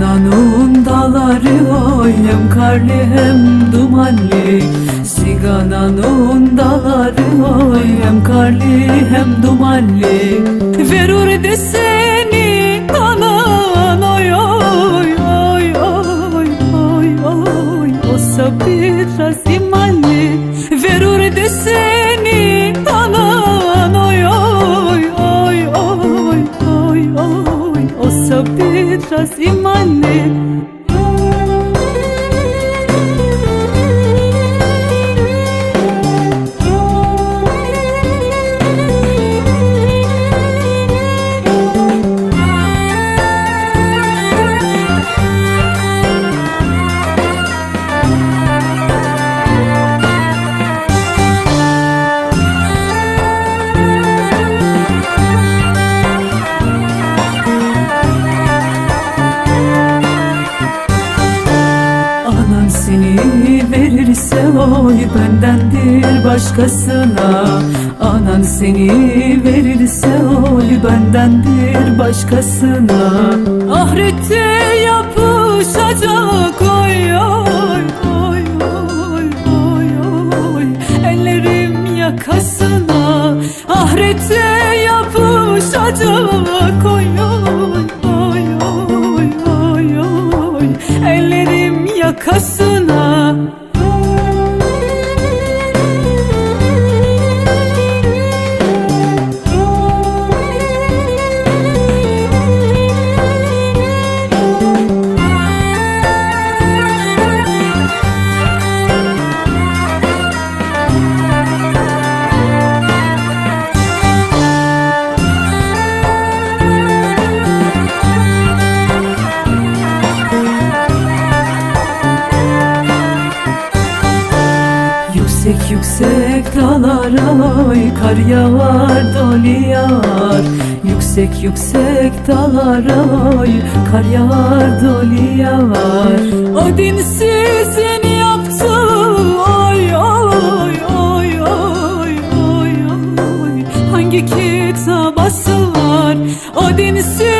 Sigana'nın dağları oy Hem karlı hem dumanlı. Sigana'nın dağları oy karlı hem dumanlı. Verur dese seni verirse oy bendendir başkasına. Anan seni verirse oy bendendir başkasına. Ahirette yapışacak oy oy oy oy oy oy. Ellerim yakasına. Ahirette yapışacak oy oy Yüksek yüksek dağlara oy kar yağar dolu yağar. Yüksek yüksek dağlara oy kar yağar dolu yağar. O dinsizin yaptı oy oy oy oy oy oy Hangi kitaba sığar o dinsiz